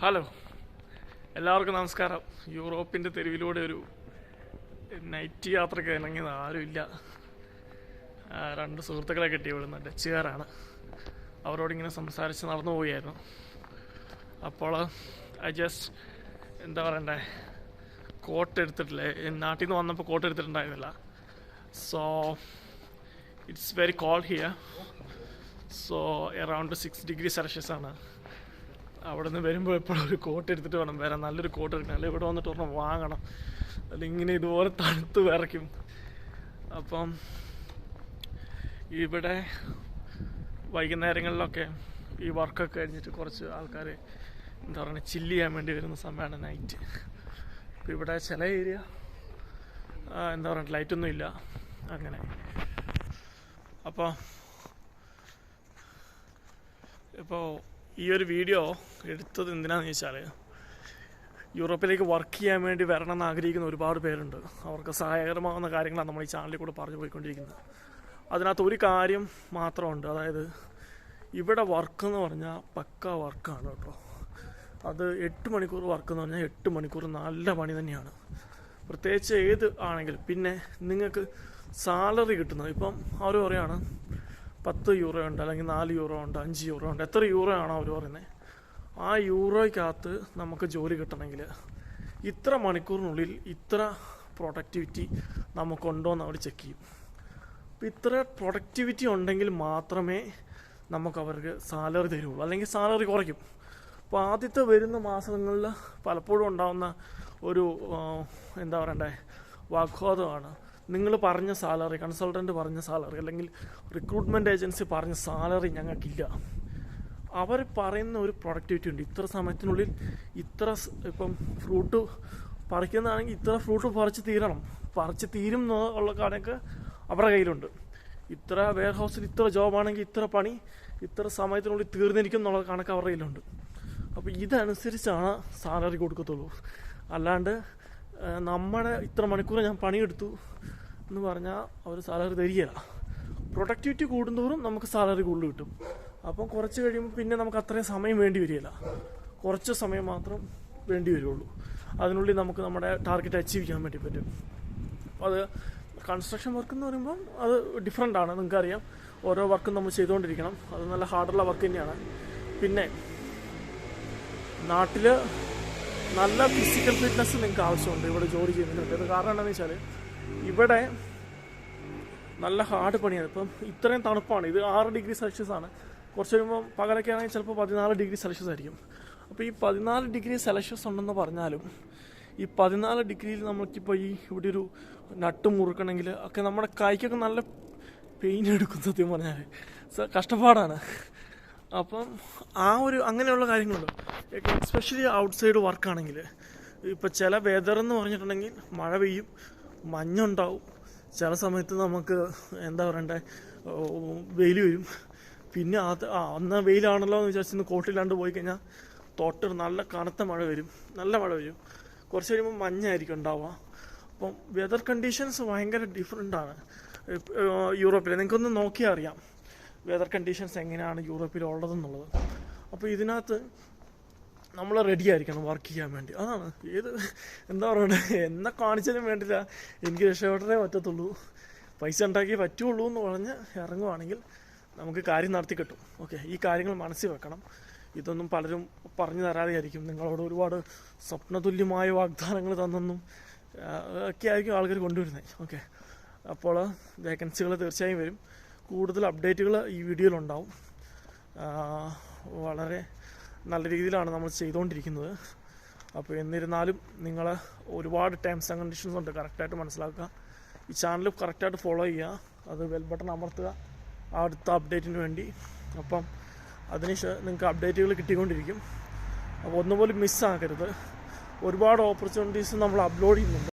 Hello. എല്ലാവർക്കും നമസ്കാരം. യൂറോപ്പിന്റെ തെരുവിലൂടെ ഒരു നൈറ്റ് യാത്രയ്ക്ക് ഇറങ്ങിയത് ആരുമില്ല. രണ്ട് സുഹൃത്തുക്കളെ കിട്ടി ഇവിടുന്ന് ഡച്ചുകാരാണ്. അവരോടിങ്ങനെ സംസാരിച്ച് നടന്നു പോവുകയായിരുന്നു. അപ്പോൾ ഐ ജസ്റ്റ് എന്താ പറയണ്ടേ? കോട്ട് എടുത്തിട്ടില്ലേ? നാട്ടിൽ നിന്ന് വന്നപ്പോൾ coat എടുത്തിട്ടുണ്ടായിരുന്നില്ല. So it's very cold here so around six degree Celsius ആണ്. അവിടെ നിന്ന് വരുമ്പോൾ എപ്പോഴും ഒരു കോട്ട് എടുത്തിട്ട് വേണം വരാൻ. നല്ലൊരു കോട്ട് എടുക്കണം. അല്ലെങ്കിൽ ഇവിടെ വന്നിട്ട് ഒരെണ്ണം വാങ്ങണം. അല്ലെങ്കിൽ ഇങ്ങനെ ഇതുപോലെ തണുത്ത് വിറയ്ക്കും അപ്പം ഇവിടെ വൈകുന്നേരങ്ങളിലൊക്കെ ഈ വർക്കൊക്കെ കഴിഞ്ഞിട്ട് കുറച്ച് ആൾക്കാർ എന്താ പറയുക ചില്ല് ചെയ്യാൻ വേണ്ടി വരുന്ന സമയമാണ് നൈറ്റ് ഇപ്പം ഇവിടെ ചില ഏരിയ എന്താ പറയുക ലൈറ്റൊന്നും ഇല്ല. അങ്ങനെ. അപ്പോൾ ഇപ്പോൾ ഈ ഒരു വീഡിയോ എടുത്തത് എന്തിനാന്ന് ചോദിച്ചാൽ യൂറോപ്പിലേക്ക് വർക്ക് ചെയ്യാൻ വേണ്ടി വരണം എന്ന് ആഗ്രഹിക്കുന്ന ഒരുപാട് പേരുണ്ട്. അവർക്ക് സഹായകരമാകുന്ന കാര്യങ്ങളാണ് നമ്മൾ ഈ ചാനലിൽ കൂടെ പറഞ്ഞു പോയിക്കൊണ്ടിരിക്കുന്നത്. അതിനകത്ത് ഒരു കാര്യം മാത്രമുണ്ട്. അതായത് ഇവിടെ വർക്ക് എന്ന് പറഞ്ഞാൽ പക്ക വർക്കാണ് കേട്ടോ. അത് എട്ട് മണിക്കൂർ വർക്ക് എന്ന് പറഞ്ഞാൽ എട്ട് മണിക്കൂർ നല്ല പണി തന്നെയാണ്. പ്രത്യേകിച്ച് ഏത് ആണെങ്കിലും. പിന്നെ നിങ്ങൾക്ക് സാലറി കിട്ടുന്നത്. ഇപ്പം അവർ പറയുകയാണ് പത്ത് യൂറോ ഉണ്ട് അല്ലെങ്കിൽ നാല് യൂറോ ഉണ്ട് അഞ്ച് യൂറോ ഉണ്ട് എത്ര യൂറോ ആണോ അവർ പറയുന്നത് ആ യൂറോയ്ക്കകത്ത് നമുക്ക് ജോലി കിട്ടണമെങ്കിൽ ഇത്ര മണിക്കൂറിനുള്ളിൽ ഇത്ര പ്രൊഡക്ടിവിറ്റി നമുക്കുണ്ടോ എന്ന് അവർ ചെക്ക് ചെയ്യും. അപ്പം ഇത്ര പ്രൊഡക്ടിവിറ്റി ഉണ്ടെങ്കിൽ മാത്രമേ നമുക്ക് അവർക്ക് സാലറി തരുള്ളൂ. അല്ലെങ്കിൽ സാലറി കുറയ്ക്കും. അപ്പോൾ ആദ്യത്തെ വരുന്ന മാസങ്ങളിൽ പലപ്പോഴും ഉണ്ടാകുന്ന ഒരു എന്താ പറയണ്ടേ വാഗ്വാദമാണ്. നിങ്ങൾ പറഞ്ഞ സാലറി കൺസൾട്ടന്റ് പറഞ്ഞ സാലറി അല്ലെങ്കിൽ റിക്രൂട്ട്മെന്റ് ഏജൻസി പറഞ്ഞ സാലറി ഞങ്ങൾക്കില്ല. അവർ പറയുന്ന ഒരു പ്രൊഡക്ടിവിറ്റി ഉണ്ട്. ഇത്ര സമയത്തിനുള്ളിൽ ഇത്ര ഇപ്പം ഫ്രൂട്ട് പറിക്കുന്നതാണെങ്കിൽ ഇത്ര ഫ്രൂട്ട് പറിച്ച് തീരണം. പറിച്ച് തീരും എന്നുള്ള കണക്ക് അവരുടെ കയ്യിലുണ്ട്. ഇത്ര വെയർ ഹൗസിൽ ഇത്ര ജോബാണെങ്കിൽ ഇത്ര പണി ഇത്ര സമയത്തിനുള്ളിൽ തീർന്നിരിക്കും എന്നുള്ള കണക്ക് അവരുടെ കയ്യിലുണ്ട്. അപ്പോൾ ഇതനുസരിച്ചാണ് സാലറി കൊടുക്കത്തുള്ളൂ. അല്ലാണ്ട് നമ്മുടെ ഇത്ര മണിക്കൂർ ഞാൻ പണിയെടുത്തു എന്ന് പറഞ്ഞാൽ അവർ സാലറി തരികയില്ല പ്രൊഡക്ടിവിറ്റി കൂടുന്തോറും നമുക്ക് സാലറി കൂടുതൽ കിട്ടും. അപ്പം കുറച്ച് കഴിയുമ്പോൾ പിന്നെ നമുക്ക് അത്രയും സമയം വേണ്ടി വരികയില്ല കുറച്ച് സമയം മാത്രം വേണ്ടി വരുള്ളൂ. അതിനുള്ളിൽ നമുക്ക് നമ്മുടെ ടാർഗറ്റ് അച്ചീവ് ചെയ്യാൻ വേണ്ടി പറ്റും. അത് കൺസ്ട്രക്ഷൻ വർക്ക് എന്ന് പറയുമ്പോൾ അത് ഡിഫറെന്റ് ആണ്. നിങ്ങൾക്കറിയാം. ഓരോ വർക്കും നമ്മൾ ചെയ്തുകൊണ്ടിരിക്കണം അത് നല്ല ഹാർഡുള്ള വർക്ക് തന്നെയാണ്. പിന്നെ നാട്ടിൽ നല്ല ഫിസിക്കൽ ഫിറ്റ്നസ് നിങ്ങൾക്ക് ആവശ്യമുണ്ട് ഇവിടെ ജോലി ചെയ്യുന്നതിനൊക്കെ അത് കാരണം എന്താണെന്ന് വെച്ചാൽ ഇവിടെ നല്ല ഹാർഡ് പണിയാണ്. ഇപ്പം ഇത്രയും തണുപ്പാണ്. ഇത് ആറ് ഡിഗ്രി സെൽഷ്യസ് ആണ്. കുറച്ച് കഴിയുമ്പോൾ പകലൊക്കെ ആണെങ്കിൽ ചിലപ്പോൾ പതിനാല് ഡിഗ്രി സെൽഷ്യസ് ആയിരിക്കും. അപ്പോൾ ഈ പതിനാല് ഡിഗ്രി സെൽഷ്യസ് ഉണ്ടെന്ന് പറഞ്ഞാലും ഈ പതിനാല് ഡിഗ്രിയിൽ നമുക്കിപ്പോൾ ഈ ഇവിടെ ഒരു നട്ട് മുറുക്കണമെങ്കിൽ ഒക്കെ നമ്മുടെ കൈക്കൊക്കെ നല്ല പെയിൻ എടുക്കും സത്യം പറഞ്ഞാൽ കഷ്ടപ്പാടാണ്. അപ്പം ആ ഒരു അങ്ങനെയുള്ള കാര്യങ്ങളുണ്ട്. എസ്പെഷ്യലി ഔട്ട്സൈഡ് വർക്കാണെങ്കിൽ ഇപ്പം ചില വെതർ എന്ന് പറഞ്ഞിട്ടുണ്ടെങ്കിൽ മഴ പെയ്യും മഞ്ഞുണ്ടാവും. ചില സമയത്ത് നമുക്ക് എന്താ പറയണ്ടേ വെയിൽ വരും. പിന്നെ അത് അന്ന് വെയിലാണല്ലോ എന്ന് വിചാരിച്ച് കോട്ടില്ലാണ്ട് പോയി കഴിഞ്ഞാൽ തൊട്ട് നല്ല കനത്ത മഴ വരും. നല്ല മഴ വരും. കുറച്ച് കഴിയുമ്പോൾ മഞ്ഞായിരിക്കും ഉണ്ടാവുക. അപ്പം വെതർ കണ്ടീഷൻസ് ഭയങ്കര ഡിഫറെന്റ് ആണ്. യൂറോപ്പിൽ നിങ്ങൾക്കൊന്ന് നോക്കിയാൽ അറിയാം. വെതർ കണ്ടീഷൻസ് എങ്ങനെയാണ് യൂറോപ്പിൽ ഉള്ളതെന്നുള്ളത്. അപ്പോൾ ഇതിനകത്ത് നമ്മൾ റെഡി ആയിരിക്കണം വർക്ക് ചെയ്യാൻ വേണ്ടി. അതാണ്. ഏത് എന്താ പറയണ്ടേ എന്നെ കാണിച്ചതിനും വേണ്ടില്ല എനിക്ക് രക്ഷപ്പെട്ടേ പറ്റത്തുള്ളൂ. പൈസ ഉണ്ടാക്കി പറ്റുള്ളൂ എന്ന് പറഞ്ഞ് ഇറങ്ങുവാണെങ്കിൽ നമുക്ക് കാര്യം നടത്തി കിട്ടും. ഓക്കെ ഈ കാര്യങ്ങൾ മനസ്സിൽ വെക്കണം. ഇതൊന്നും പലരും പറഞ്ഞു തരാതെയായിരിക്കും. നിങ്ങളോട് ഒരുപാട് സ്വപ്നതുല്യമായ വാഗ്ദാനങ്ങൾ തന്നെന്നും ഒക്കെ ആയിരിക്കും ആൾക്കാർ കൊണ്ടുവരുന്നത് ഓക്കെ അപ്പോൾ വേക്കൻസികൾ തീർച്ചയായും വരും. കൂടുതൽ അപ്ഡേറ്റുകൾ ഈ വീഡിയോയിലുണ്ടാവും. വളരെ നല്ല രീതിയിലാണ് നമ്മൾ ചെയ്തുകൊണ്ടിരിക്കുന്നത്. അപ്പോൾ എന്നിരുന്നാലും നിങ്ങൾ ഒരുപാട് ടേംസ് ആൻഡ് കണ്ടീഷൻസ് ഉണ്ട് കറക്റ്റായിട്ട് മനസ്സിലാക്കുക. ഈ ചാനൽ കറക്റ്റായിട്ട് ഫോളോ ചെയ്യുക. അത് ബെൽ ബട്ടൺ അമർത്തുക. അടുത്ത അപ്ഡേറ്റിന് വേണ്ടി. അപ്പം അതിന് നിങ്ങൾക്ക് അപ്ഡേറ്റുകൾ കിട്ടിക്കൊണ്ടിരിക്കും. അപ്പോൾ ഒന്നുപോലും മിസ്സാക്കരുത് ഒരുപാട് ഓപ്പർച്യൂണിറ്റീസ് നമ്മൾ അപ്ലോഡ് ചെയ്യുന്നുണ്ട്.